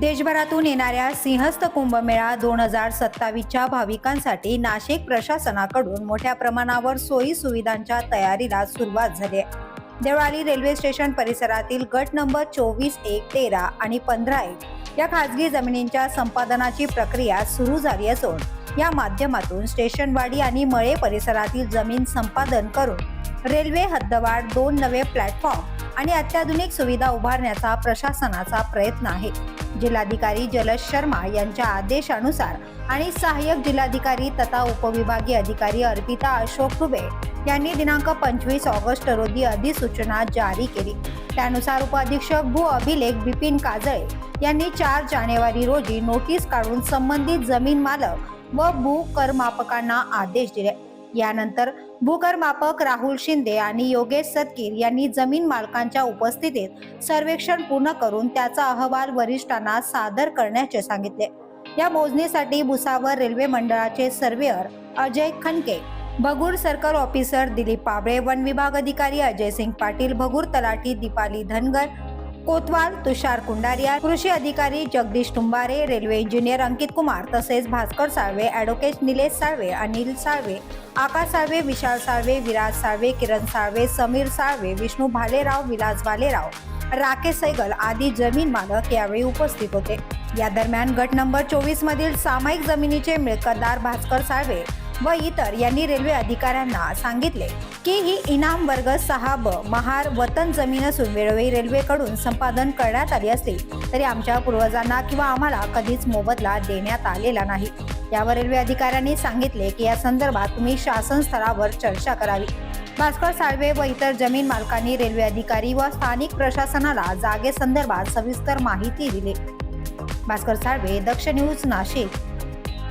देशभरातून येणाऱ्या सिंहस्थ कुंभमेळा दोन हजार सत्तावीसच्या भाविकांसाठी नाशिक प्रशासनाकडून मोठ्या प्रमाणावर सोयी सुविधांच्या तयारीला सुरुवात झाली आहे. देवळाली रेल्वे स्टेशन परिसरातील गट नंबर चोवीस एक तेरा आणि पंधरा एक या खासगी जमिनींच्या संपादनाची प्रक्रिया सुरू झाली असून या माध्यमातून स्टेशनवाडी आणि मळे परिसरातील जमीन संपादन करून रेल्वे हद्दवाढ दोन नवे प्लॅटफॉर्म आणि अत्याधुनिक सुविधा उभारण्याचा प्रशासनाचा प्रयत्न आहे. जिल्हाधिकारी जलज शर्मा यांच्या आदेशानुसार आणि सहाय्यक जिल्हाधिकारी तथा उपविभागीय अधिकारी अर्पिता अशोक हुबे यांनी दिनांक पंचवीस ऑगस्ट रोजी अधिसूचना जारी केली. त्यानुसार उपअधीक्षक भू अभिलेख बिपिन काजळे यांनी चार जानेवारी रोजी नोटीस काढून संबंधित जमीन मालक व भू करमापकांना आदेश दिले. यानंतर भूकरमापक राहुल शिंदे आणि योगेश सतकीर यांनी जमीन मालकांच्या उपस्थितीत सर्वेक्षण पूर्ण करून त्याचा अहवाल वरिष्ठांना सादर करण्याचे सांगितले. या मोजणीसाठी भुसावर रेल्वे मंडळाचे surveyor Ajay Khanke Bhagur circle officer Dilip Pable one विभाग अधिकारी अजय सिंग पाटील भगूर तलाठी दीपाली धनगर कोतवाल तुषार कुंडारिया कृषी अधिकारी जगदीश तुंबारे रेल्वे इंजिनियर अंकित कुमार तसेच भास्कर साळवे ॲडव्होकेट निलेश साळवे अनिल साळवे आकाश साळवे विशाल साळवे विराज साळवे किरण साळवे समीर साळवे विष्णू भालेराव विलास भालेराव राकेश सैगल आदी जमीन मालक यावेळी उपस्थित होते. या दरम्यान गट नंबर चोवीस मधील सामायिक जमिनीचे मिळकतदार भास्कर साळवे व इतर यांनी रेल्वे अधिकाऱ्यांना सांगितले की ही इनाम वर्ग सहा ब महार वतन जमीन असून वेळोवेळी रेल्वेकडून संपादन करण्यात आली असली तरी आमच्या पूर्वजांना किंवा आम्हाला कधीच मोबदला देण्यात आलेला नाही. यावर रेल्वे अधिकाऱ्यांनी सांगितले की या संदर्भात तुम्ही शासन स्तरावर चर्चा करावी. भास्कर साळवे व इतर जमीन मालकांनी रेल्वे अधिकारी व स्थानिक प्रशासनाला जागेसंदर्भात सविस्तर माहिती दिली. भास्कर साळवे दक्ष न्यूज नाशिक.